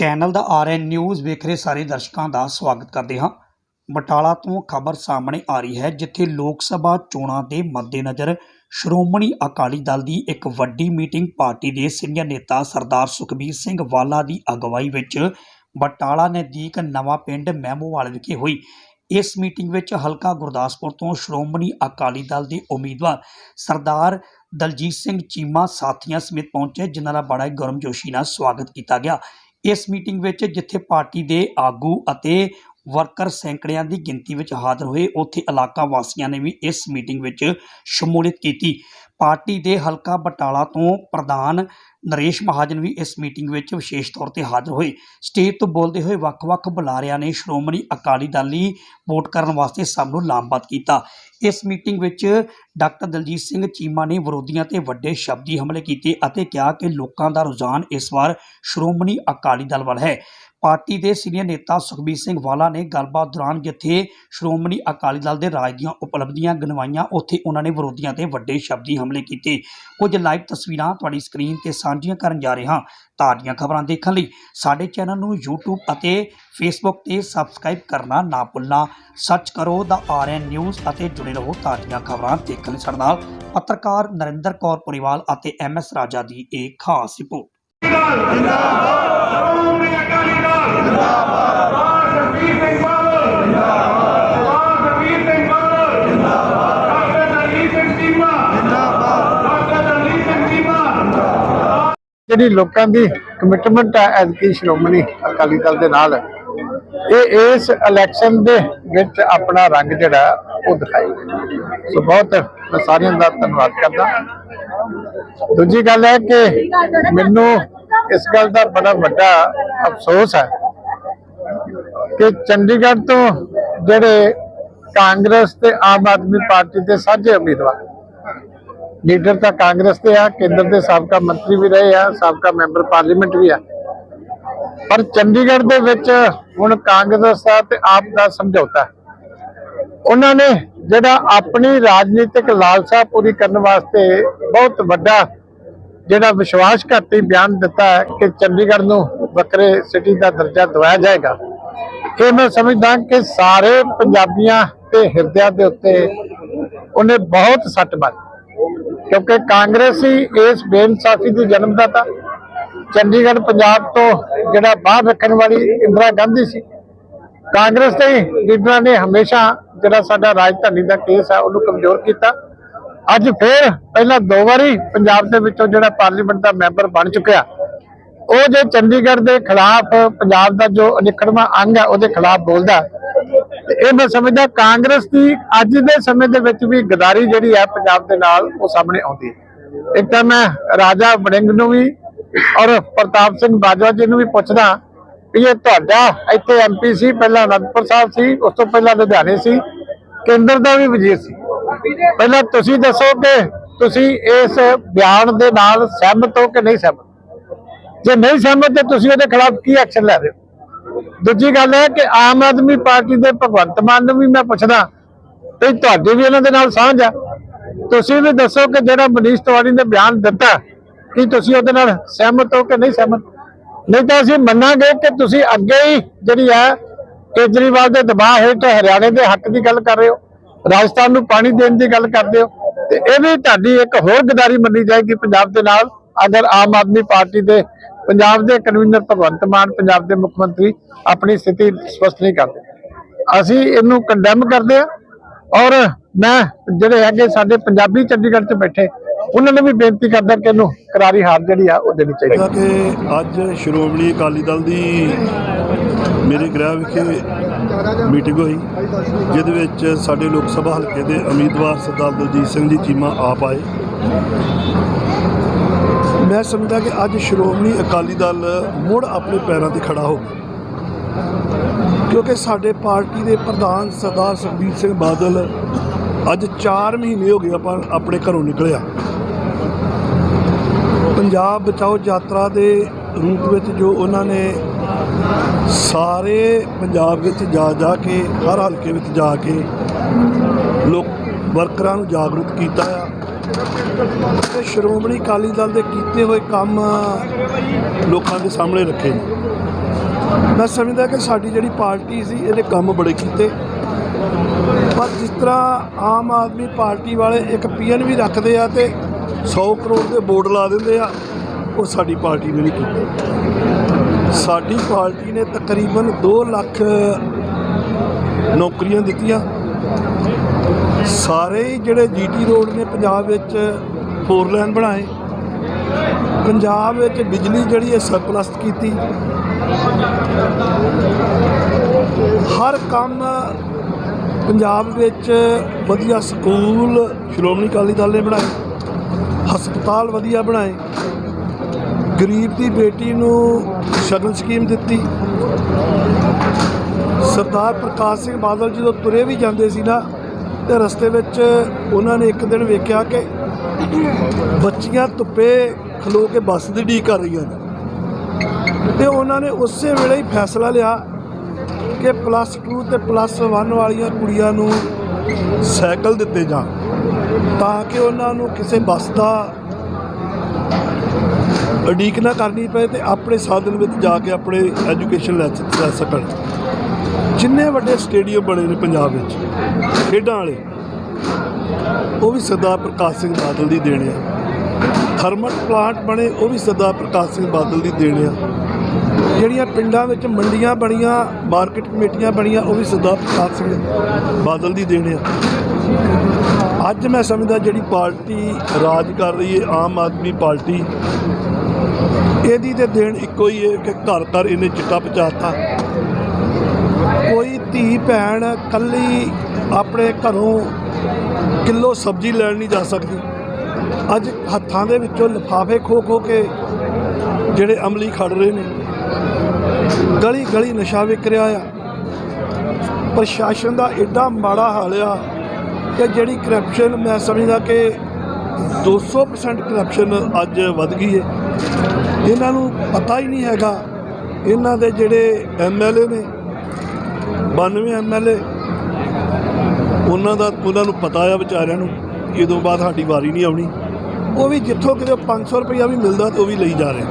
Channel ਦਾ RN news ਵੇਖ ਰਹੇ ਸਾਰੇ ਦਰਸ਼ਕਾਂ ਦਾ ਸਵਾਗਤ ਕਰਦੇ ਹਾਂ। ਬਟਾਲਾ ਤੋਂ ਖਬਰ ਸਾਹਮਣੇ ਆ ਰਹੀ ਹੈ, ਜਿੱਥੇ ਲੋਕ ਸਭਾ ਚੋਣਾਂ ਦੇ ਮੱਦੇਨਜ਼ਰ ਸ਼੍ਰੋਮਣੀ ਅਕਾਲੀ ਦਲ ਦੀ ਇੱਕ ਵੱਡੀ ਮੀਟਿੰਗ ਪਾਰਟੀ ਦੇ ਸੀਨੀਅਰ ਨੇਤਾ ਸਰਦਾਰ ਸੁਖਬੀਰ ਸਿੰਘ ਵਾਲਾ ਦੀ ਅਗਵਾਈ ਵਿੱਚ ਬਟਾਲਾ ਨਜ਼ਦੀਕ ਨਵਾਂ ਪਿੰਡ ਮਹਿਮੋਵਾਲ ਵਿਖੇ ਹੋਈ। ਇਸ ਮੀਟਿੰਗ ਵਿੱਚ ਹਲਕਾ ਗੁਰਦਾਸਪੁਰ ਤੋਂ ਸ਼੍ਰੋਮਣੀ ਅਕਾਲੀ ਦਲ ਦੇ ਉਮੀਦਵਾਰ ਸਰਦਾਰ ਦਲਜੀਤ ਸਿੰਘ ਚੀਮਾ ਸਾਥੀਆਂ ਸਮੇਤ ਪਹੁੰਚੇ, ਜਿਨ੍ਹਾਂ ਦਾ ਬੜਾ ਹੀ ਗਰਮਜੋਸ਼ੀ ਨਾਲ ਸਵਾਗਤ ਕੀਤਾ ਗਿਆ। ਇਸ ਮੀਟਿੰਗ ਵਿੱਚ ਜਿੱਥੇ ਪਾਰਟੀ ਦੇ ਆਗੂ ਅਤੇ ਵਰਕਰ ਸੈਂਕੜਿਆਂ ਦੀ ਗਿਣਤੀ ਵਿੱਚ ਹਾਜ਼ਰ ਹੋਏ ਉੱਥੇ ਇਲਾਕਾ ਵਾਸੀਆਂ ਨੇ ਵੀ ਇਸ ਮੀਟਿੰਗ ਵਿੱਚ ਸ਼ਮੂਲੀਅਤ ਕੀਤੀ। ਪਾਰਟੀ ਦੇ ਹਲਕਾ ਬਟਾਲਾ ਤੋਂ ਪ੍ਰਧਾਨ ਨਰੇਸ਼ ਮਹਾਜਨ ਵੀ ਇਸ ਮੀਟਿੰਗ ਵਿੱਚ ਵਿਸ਼ੇਸ਼ ਤੌਰ ਤੇ ਹਾਜ਼ਰ ਹੋਏ। ਸਟੇਜ ਤੋਂ ਬੋਲਦੇ ਹੋਏ ਵੱਖ-ਵੱਖ ਬੁਲਾਰਿਆਂ ਨੇ ਸ਼੍ਰੋਮਣੀ ਅਕਾਲੀ ਦਲ ਲਈ ਵੋਟ ਕਰਨ ਵਾਸਤੇ ਸਭ ਨੂੰ ਲਾਮਬੱਧ ਕੀਤਾ। ਇਸ ਮੀਟਿੰਗ ਵਿੱਚ ਡਾਕਟਰ ਦਲਜੀਤ ਸਿੰਘ ਚੀਮਾ ਨੇ ਵਿਰੋਧੀਆਂ ਤੇ ਵੱਡੇ ਸ਼ਬਦੀ ਹਮਲੇ ਕੀਤੇ ਅਤੇ ਕਿਹਾ ਕਿ ਲੋਕਾਂ ਦਾ ਰੁਝਾਨ ਇਸ ਵਾਰ ਸ਼੍ਰੋਮਣੀ ਅਕਾਲੀ ਦਲ ਵੱਲ ਹੈ। ਪਾਰਟੀ ਦੇ ਸੀਨੀਅਰ ਨੇਤਾ ਸੁਖਬੀਰ ਸਿੰਘ ਵਾਲਾ ਨੇ ਗੱਲਬਾਤ ਦੌਰਾਨ ਜਿੱਥੇ ਸ਼੍ਰੋਮਣੀ ਅਕਾਲੀ ਦਲ ਦੇ ਰਾਜ ਦੀਆਂ ਉਪਲਬਧੀਆਂ ਗਿਣਵਾਈਆਂ, ਉੱਥੇ ਉਹਨਾਂ ਨੇ ਵਿਰੋਧੀਆਂ ਤੇ ਵੱਡੇ ਸ਼ਬਦੀ ਹਮਲੇ ਕੀਤੇ। ਕੁਝ ਲਾਈਵ ਤਸਵੀਰਾਂ ਤੁਹਾਡੀ ਸਕਰੀਨ ਤੇ ਸਾਂਝੀਆਂ ਕਰਨ ਜਾ ਰਹੇ ਹਾਂ। ਤਾਜ਼ੀਆਂ ਖਬਰਾਂ ਦੇਖਣ ਲਈ ਸਾਡੇ ਚੈਨਲ ਨੂੰ YouTube ਅਤੇ Facebook ਤੇ ਸਬਸਕ੍ਰਾਈਬ ਕਰਨਾ ਨਾ ਭੁੱਲਣਾ। ਸਰਚ ਕਰੋ ਦਾ ਆਰਐਨ ਨਿਊਜ਼ ਅਤੇ ਜੁੜੇ ਰਹੋ ਤਾਜ਼ੀਆਂ ਖਬਰਾਂ ਦੇਖਣ ਲਈ ਸਾਡੇ ਨਾਲ। ਪੱਤਰਕਾਰ ਨਰਿੰਦਰ ਕੌਰ ਪੁਰੀਵਾਲ ਅਤੇ ਐਮਐਸ ਰਾਜਾ ਦੀ ਇਹ ਖਾਸ ਰਿਪੋਰਟ। ਜਿਹੜੀ ਲੋਕਾਂ ਦੀ ਕਮਿਟਮੈਂਟ ਹੈ ਐਤਕੀ ਸ਼੍ਰੋਮਣੀ ਅਕਾਲੀ ਦਲ ਦੇ ਨਾਲ, ਇਹ ਇਸ ਇਲੈਕਸ਼ਨ ਦੇ ਵਿੱਚ ਆਪਣਾ ਰੰਗ ਜਿਹੜਾ, ਉਹ ਦਿਖਾਏਗਾ ਸੋ ਬਹੁਤ ਮੈਂ ਸਾਰਿਆਂ ਦਾ ਧੰਨਵਾਦ ਕਰਦਾ। ਦੂਜੀ ਗੱਲ ਹੈ ਕਿ ਮੈਨੂੰ ਇਸ ਗੱਲ ਦਾ ਬੜਾ ਵੱਡਾ ਅਫਸੋਸ ਹੈ ਕਿ ਚੰਡੀਗੜ੍ਹ ਤੋਂ ਜਿਹੜੇ ਕਾਂਗਰਸ ਤੇ ਆਮ ਆਦਮੀ ਪਾਰਟੀ ਦੇ ਸਾਂਝੇ ਉਮੀਦਵਾਰ, ਲੀਡਰ ਤਾਂ ਕਾਂਗਰਸ ਦੇ ਆ, ਕੇਂਦਰ ਦੇ ਸਾਬਕਾ ਮੰਤਰੀ ਵੀ ਰਹੇ ਆ, ਸਾਬਕਾ ਮੈਂਬਰ ਪਾਰਲੀਮੈਂਟ ਵੀ ਆ। ਪਰ ਚੰਡੀਗੜ੍ਹ ਦੇ ਵਿੱਚ ਹੁਣ ਕਾਂਗਰਸ ਦਾ ਤੇ ਆਪ ਦਾ ਸਮਝੌਤਾ ਉਹਨਾਂ ਨੇ ਜਿਹੜਾ ਆਪਣੀ ਰਾਜਨੀਤਿਕ ਲਾਲਸਾ ਪੂਰੀ ਕਰਨ ਵਾਸਤੇ ਬਹੁਤ ਵੱਡਾ ਜਿਹੜਾ ਵਿਸ਼ਵਾਸਘਾਤੀ ਬਿਆਨ ਦਿੱਤਾ ਹੈ ਕਿ ਚੰਡੀਗੜ੍ਹ ਨੂੰ ਵੱਖਰੇ ਸਿਟੀ ਦਾ ਦਰਜਾ ਦਵਾਇਆ ਜਾਏਗਾ। ਇਹ ਮੈਂ ਸਮਝਦਾ ਕਿ ਸਾਰੇ ਪੰਜਾਬੀਆਂ ਤੇ ਹਿਰਦਿਆਂ ਦੇ ਉੱਤੇ ਉਹਨੇ ਬਹੁਤ ਸੱਟ ਮਾਰੀ। ਕਿਉਂਕਿ ਕਾਂਗਰਸ ਹੀ ਇਸ ਬੇਇਨਸਾਫੀ ਦੀ ਜਨਮਦਾਤਾ ਚੰਡੀਗੜ੍ਹ ਪੰਜਾਬ ਤੋਂ ਜਿਹੜਾ ਬਾਹਰ ਰੱਖਣ ਵਾਲੀ ਇੰਦਰਾ ਗਾਂਧੀ ਸੀ, ਕਾਂਗਰਸ ਦੇ ਲੀਡਰਾਂ ਨੇ ਹਮੇਸ਼ਾ ਜਿਹੜਾ ਸਾਡਾ ਰਾਜਧਾਨੀ ਦਾ ਕੇਸ ਹੈ ਉਹਨੂੰ ਕਮਜ਼ੋਰ ਕੀਤਾ। ਅੱਜ ਫੇਰ ਪਹਿਲਾਂ ਦੋ ਵਾਰੀ ਪੰਜਾਬ ਦੇ ਵਿੱਚੋਂ ਜਿਹੜਾ ਪਾਰਲੀਮੈਂਟ ਦਾ ਮੈਂਬਰ ਬਣ ਚੁੱਕਿਆ। ਉਹ ਜੇ ਚੰਡੀਗੜ੍ਹ ਦੇ ਖਿਲਾਫ ਪੰਜਾਬ ਦਾ ਜੋ ਅਨਿਖੜਵਾਂ ਅੰਗ ਹੈ, ਉਹਦੇ ਖਿਲਾਫ ਬੋਲਦਾ ਤੇ ਇਹ ਮੈਂ ਸਮਝਦਾ ਕਾਂਗਰਸ ਦੀ ਅੱਜ ਦੇ ਸਮੇਂ ਦੇ ਵਿੱਚ ਵੀ ਗਦਾਰੀ ਜਿਹੜੀ ਹੈ ਪੰਜਾਬ ਦੇ ਨਾਲ ਉਹ ਸਾਹਮਣੇ ਆਉਂਦੀ ਹੈ। ਇੱਕ ਤਾਂ ਮੈਂ ਰਾਜਾ ਵੜਿੰਗ ਨੂੰ ਵੀ ਔਰ ਪ੍ਰਤਾਪ ਸਿੰਘ ਬਾਜਵਾ ਜੀ ਨੂੰ ਵੀ ਪੁੱਛਦਾ ਵੀ ਇਹ ਤੁਹਾਡਾ ਇੱਥੇ ਐਮਪੀ ਸੀ, ਪਹਿਲਾਂ ਅਨੰਦਪੁਰ ਸਾਹਿਬ ਸੀ, ਉਸ ਤੋਂ ਪਹਿਲਾਂ ਲੁਧਿਆਣੇ ਸੀ, ਕੇਂਦਰ ਦਾ ਵੀ ਵਜ਼ੀਰ ਸੀ। ਪਹਿਲਾਂ ਤੁਸੀਂ ਦੱਸੋ ਕਿ ਤੁਸੀਂ ਇਸ ਬਿਆਨ ਦੇ ਨਾਲ ਸਹਿਮਤ ਹੋ ਕਿ ਨਹੀਂ ਸਹਿਮਤ? ਜੇ ਨਹੀਂ ਸਹਿਮਤ, ਤੇ ਤੁਸੀਂ ਉਹਦੇ ਖਿਲਾਫ ਕੀ ਐਕਸ਼ਨ ਲੈ ਰਹੇ ਹੋ? ਦੂਜੀ ਗੱਲ ਹੈ ਕਿ ਆਮ ਆਦਮੀ ਪਾਰਟੀ ਦੇ ਭਗਵੰਤ ਮਾਨ ਨੂੰ ਵੀ ਮੈਂ ਪੁੱਛਦਾ ਤੇ ਤੁਹਾਡੀ ਵੀ ਇਹਨਾਂ ਦੇ ਨਾਲ ਸਾਂਝ ਆ। ਤੁਸੀਂ ਵੀ ਦੱਸੋ ਕਿ ਜਿਹੜਾ ਮਨੀਸ਼ ਤਿਵਾੜੀ ਨੇ ਬਿਆਨ ਦਿੱਤਾ, ਕਿ ਤੁਸੀਂ ਉਹਦੇ ਨਾਲ ਸਹਿਮਤ ਹੋ ਕਿ ਨਹੀਂ ਸਹਿਮਤ? ਨਹੀਂ ਤਾਂ ਅਸੀਂ ਮੰਨਾਂਗੇ ਕਿ ਤੁਸੀਂ ਅੱਗੇ ਹੀ ਜਿਹੜੀ ਹੈ ਕੇਜਰੀਵਾਲ ਦੇ ਦਬਾਅ ਹੇਠ ਹਰਿਆਣੇ ਦੇ ਹੱਕ ਦੀ ਗੱਲ ਕਰ ਰਹੇ ਹੋ। ਰਾਜਸਥਾਨ ਨੂੰ ਪਾਣੀ ਦੇਣ ਦੀ ਗੱਲ ਕਰਦੇ ਹੋ ਤੇ ਇਹ ਵੀ ਤੁਹਾਡੀ ਇੱਕ ਹੋਰ ਗਦਾਰੀ ਮੰਨੀ ਜਾਏਗੀ ਪੰਜਾਬ ਦੇ ਨਾਲ। ਅਗਰ ਆਮ ਆਦਮੀ ਪਾਰਟੀ ਦੇ ਪੰਜਾਬ ਦੇ ਕਨਵੀਨਰ ਭਗਵੰਤ ਮਾਨ, ਪੰਜਾਬ ਦੇ ਮੁੱਖ ਮੰਤਰੀ ਆਪਣੀ ਸਥਿਤੀ ਸਪਸ਼ਟ ਨਹੀਂ ਕਰਦੇ। ਅਸੀਂ ਇਹਨੂੰ ਕੰਡੈਮ ਕਰਦੇ ਆ ਔਰ ਮੈਂ ਜਿਹੜੇ ਹੈਗੇ ਸਾਡੇ ਪੰਜਾਬੀ ਚੰਡੀਗੜ੍ਹ 'ਚ ਬੈਠੇ, ਉਹਨਾਂ ਨੂੰ ਵੀ ਬੇਨਤੀ ਕਰਦਾ ਕਿ ਇਹਨੂੰ ਕਰਾਰੀ ਹਾਰ ਜਿਹੜੀ ਆ ਉਹ ਦੇਣੀ ਚਾਹੀਦੀ। ਜਿਹੜਾ ਕਿ ਅੱਜ ਸ਼੍ਰੋਮਣੀ ਅਕਾਲੀ ਦਲ ਦੀ ਮੇਰੇ ਗ੍ਰਹਿ ਵਿਖੇ ਮੀਟਿੰਗ ਹੋਈ ਜਿਹਦੇ ਵਿੱਚ ਸਾਡੇ ਲੋਕ ਸਭਾ ਹਲਕੇ ਦੇ ਉਮੀਦਵਾਰ ਸਰਦਾਰ ਦਲਜੀਤ ਸਿੰਘ ਜੀ ਚੀਮਾ ਆਪ ਆਏ। ਮੈਂ ਸਮਝਦਾ ਕਿ ਅੱਜ ਸ਼੍ਰੋਮਣੀ ਅਕਾਲੀ ਦਲ ਮੁੜ ਆਪਣੇ ਪੈਰਾਂ ਤੇ ਖੜਾ ਹੋ ਗਿਆ ਕਿਉਂਕਿ ਸਾਡੇ ਪਾਰਟੀ ਦੇ ਪ੍ਰਧਾਨ ਸਰਦਾਰ ਸੁਖਬੀਰ ਸਿੰਘ ਬਾਦਲ ਅੱਜ 4 ਮਹੀਨੇ ਹੋ ਗਏ ਆਪਾਂ ਆਪਣੇ ਘਰੋਂ ਨਿਕਲਿਆ ਪੰਜਾਬ ਬਚਾਓ ਯਾਤਰਾ ਦੇ ਰੂਪ ਵਿੱਚ ਜੋ ਉਹਨਾਂ ਨੇ ਸਾਰੇ ਪੰਜਾਬ ਵਿੱਚ ਜਾ ਜਾ ਕੇ, ਹਰ ਹਲਕੇ ਵਿੱਚ ਜਾ ਕੇ ਲੋਕ ਵਰਕਰਾਂ ਨੂੰ ਜਾਗਰੂਕ ਕੀਤਾ ਆ। ਤੇ ਸ਼੍ਰੋਮਣੀ ਅਕਾਲੀ ਦਲ ਦੇ ਕੀਤੇ ਹੋਏ ਕੰਮ ਲੋਕਾਂ ਦੇ ਸਾਹਮਣੇ ਰੱਖੇ ਨੇ। ਮੈਂ ਸਮਝਦਾ ਕਿ ਸਾਡੀ ਜਿਹੜੀ ਪਾਰਟੀ ਸੀ, ਇਹਨੇ ਕੰਮ ਬੜੇ ਕੀਤੇ। ਪਰ ਜਿਸ ਤਰ੍ਹਾਂ ਆਮ ਆਦਮੀ ਪਾਰਟੀ ਵਾਲੇ ਇੱਕ ਪੀਐਨ ਵੀ ਰੱਖਦੇ ਆ ਤੇ 100 ਕਰੋੜ ਦੇ ਬੋਰਡ ਲਾ ਦਿੰਦੇ ਆ, ਉਹ ਸਾਡੀ ਪਾਰਟੀ ਨੇ ਨਹੀਂ ਕੀਤਾ। ਸਾਡੀ ਪਾਰਟੀ ਨੇ ਤਕਰੀਬਨ 2 ਲੱਖ ਨੌਕਰੀਆਂ ਦਿੱਤੀਆਂ। ਸਾਰੇ ਹੀ ਜਿਹੜੇ ਜੀਟੀ ਰੋਡ ਨੇ ਪੰਜਾਬ ਵਿੱਚ ਫੋਰ ਲਾਈਨ ਬਣਾਏ। ਪੰਜਾਬ ਵਿੱਚ ਬਿਜਲੀ ਜਿਹੜੀ ਹੈ ਸਰਪਲਸਤ ਕੀਤੀ। ਹਰ ਕੰਮ ਪੰਜਾਬ ਵਿੱਚ ਵਧੀਆ ਸਕੂਲ, ਸ਼੍ਰੋਮਣੀ ਅਕਾਲੀ ਦਲ ਨੇ ਬਣਾਏ। ਹਸਪਤਾਲ ਵਧੀਆ ਬਣਾਏ। ਗਰੀਬ ਦੀ ਬੇਟੀ ਨੂੰ ਸ਼ਗਨ ਸਕੀਮ ਦਿੱਤੀ। ਸਰਦਾਰ ਪ੍ਰਕਾਸ਼ ਸਿੰਘ ਬਾਦਲ ਜਦੋਂ ਤੁਰੇ ਵੀ ਜਾਂਦੇ ਸੀ ਨਾ, ਤੇ ਰਸਤੇ ਵਿੱਚ ਉਹਨਾਂ ਨੇ ਇੱਕ ਦਿਨ ਵੇਖਿਆ ਕਿ ਬੱਚੀਆਂ ਧੁੱਪੇ ਖਲੋ ਕੇ ਬੱਸ ਦੀ ਢੀਕ ਕਰ ਰਹੀਆਂ ਨੇ। ਤੇ ਉਹਨਾਂ ਨੇ ਉਸੇ ਵੇਲੇ ਹੀ ਫੈਸਲਾ ਲਿਆ ਕਿ ਪਲੱਸ 2 ਤੇ ਪਲੱਸ 1 ਵਾਲੀਆਂ ਕੁੜੀਆਂ ਨੂੰ ਸਾਈਕਲ ਦਿੱਤੇ ਜਾਣ, ਤਾਂ ਕਿ ਉਹਨਾਂ ਨੂੰ ਕਿਸੇ ਬੱਸ ਦਾ ਉਡੀਕ ਨਾ ਕਰਨੀ ਪਏ ਤੇ ਆਪਣੇ ਸਾਧਨ ਵਿੱਚ ਜਾ ਕੇ ਆਪਣੇ ਐਜੂਕੇਸ਼ਨ ਲੈ ਸ- ਲੈ ਸਕਣ। ਜਿੰਨੇ ਵੱਡੇ ਸਟੇਡੀਅਮ ਬਣੇ ਨੇ ਪੰਜਾਬ ਵਿੱਚ, ਖੇਡਾਂ ਵਾਲੇ, ਉਹ ਵੀ ਸਰਦਾਰ ਪ੍ਰਕਾਸ਼ ਸਿੰਘ ਬਾਦਲ ਦੀ ਦੇਣ ਆ। ਥਰਮਲ ਪਲਾਂਟ ਬਣੇ, ਉਹ ਵੀ ਸਰਦਾਰ ਪ੍ਰਕਾਸ਼ ਸਿੰਘ ਬਾਦਲ ਦੀ ਦੇਣ ਆ। ਜਿਹੜੀਆਂ ਪਿੰਡਾਂ ਵਿੱਚ ਮੰਡੀਆਂ ਬਣੀਆਂ ਮਾਰਕੀਟ ਕਮੇਟੀਆਂ ਬਣੀਆਂ, ਉਹ ਵੀ ਸਰਦਾਰ ਪ੍ਰਕਾਸ਼ ਸਿੰਘ ਬਾਦਲ ਦੀ ਦੇਣ ਆ। ਅੱਜ ਮੈਂ ਸਮਝਦਾ ਜਿਹੜੀ ਪਾਰਟੀ ਰਾਜ ਕਰ ਰਹੀ ਹੈ, ਆਮ ਆਦਮੀ ਪਾਰਟੀ ਇਹਦੀ ਤੇ ਦੇਣ ਇੱਕੋ ਹੀ ਹੈ ਕਿ ਘਰ ਘਰ ਇਹਨੇ ਚਿੱਟਾ ਪਹੁੰਚਾਤਾ। ਕੋਈ ਧੀ ਭੈਣ ਕੱਲੀ ਆਪਣੇ ਘਰੋਂ ਕਿਲੋ ਸਬਜ਼ੀ ਲੈਣ ਨਹੀਂ ਜਾ ਸਕਦੀ। ਅੱਜ ਹੱਥਾਂ ਦੇ ਵਿੱਚੋਂ ਲਿਫਾਫੇ ਖੋ ਖੋ ਕੇ ਜਿਹੜੇ ਅਮਲੀ ਖੜ ਰਹੇ ਨੇ। ਗਲੀ ਗਲੀ ਨਸ਼ਾ ਵਿਕ ਰਿਹਾ ਆ। ਪ੍ਰਸ਼ਾਸਨ ਦਾ ਐਡਾ ਮਾੜਾ ਹਾਲ ਆ ਕਿ ਜਿਹੜੀ ਕਰਪਸ਼ਨ ਮੈਂ ਸਮਝਦਾ ਕਿ 200% ਕਰਪਸ਼ਨ ਅੱਜ ਵੱਧ ਗਈ ਹੈ। ਇਹਨਾਂ ਨੂੰ ਪਤਾ ਹੀ ਨਹੀਂ ਹੈਗਾ। ਇਹਨਾਂ ਦੇ ਜਿਹੜੇ ਐਮਐਲਏ ਨੇ 92 ਐਮਐਲਏ ਉਹਨਾਂ ਦਾ, ਉਹਨਾਂ ਨੂੰ ਪਤਾ ਆ ਵਿਚਾਰਿਆਂ ਨੂੰ ਕਿ ਇਦੋਂ ਬਾਅਦ ਸਾਡੀ ਵਾਰੀ ਨਹੀਂ ਆਉਣੀ। ਉਹ ਵੀ ਜਿੱਥੋਂ ਕਿਤੇ 500 ਰੁਪਇਆ ਵੀ ਮਿਲਦਾ ਤੇ ਉਹ ਵੀ ਲਈ ਜਾ ਰਹੇ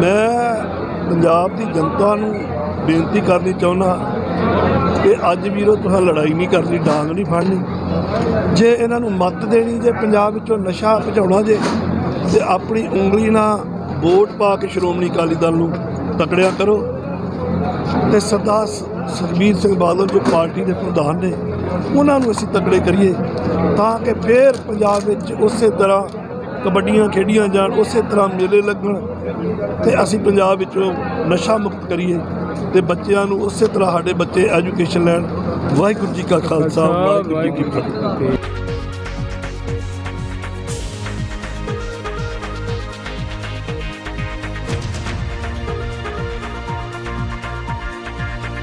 ਮੈਂ ਪੰਜਾਬ ਦੀ ਜਨਤਾ ਨੂੰ ਬੇਨਤੀ ਕਰਨੀ ਚਾਹੁੰਦਾ ਕਿ ਅੱਜ ਵੀਰੋ ਤੁਸੀਂ ਲੜਾਈ ਨਹੀਂ ਕਰਨੀ, ਡਾਂਗ ਨਹੀਂ ਫੜਨੀ। ਜੇ ਇਹਨਾਂ ਨੂੰ ਮੱਤ ਦੇਣੀ, ਜੇ ਪੰਜਾਬ ਵਿੱਚੋਂ ਨਸ਼ਾ ਭਜਾਉਣਾ ਜੇ ਤੇ ਆਪਣੀ ਉਂਗਲੀ ਨਾਲ ਵੋਟ ਪਾ ਕੇ ਸ਼੍ਰੋਮਣੀ ਅਕਾਲੀ ਦਲ ਨੂੰ ਤਕੜਿਆ ਕਰੋ। ਤੇ ਸਰਦਾਰ ਸ- ਸੁਖਬੀਰ ਸਿੰਘ ਬਾਦਲ ਜੋ ਪਾਰਟੀ ਦੇ ਪ੍ਰਧਾਨ ਨੇ, ਉਹਨਾਂ ਨੂੰ ਅਸੀਂ ਤਕੜੇ ਕਰੀਏ ਤਾਂ ਕਿ ਫੇਰ ਪੰਜਾਬ ਵਿੱਚ ਉਸੇ ਤਰ੍ਹਾਂ ਕਬੱਡੀਆਂ ਖੇਡੀਆਂ ਜਾਣ, ਉਸੇ ਤਰ੍ਹਾਂ ਮੇਲੇ ਲੱਗਣ ਤੇ ਅਸੀਂ ਪੰਜਾਬ ਵਿੱਚੋਂ ਨਸ਼ਾ ਮੁਕਤ ਕਰੀਏ ਤੇ ਬੱਚਿਆਂ ਨੂੰ ਉਸੇ ਤਰ੍ਹਾਂ ਸਾਡੇ ਬੱਚੇ ਐਜੂਕੇਸ਼ਨ ਲੈਣ। ਵਾਹਿਗੁਰੂ ਜੀ ਕਾ ਖਾਲਸਾ, ਵਾਹਿਗੁਰੂ ਜੀ ਕੀ ਫਤਿਹ।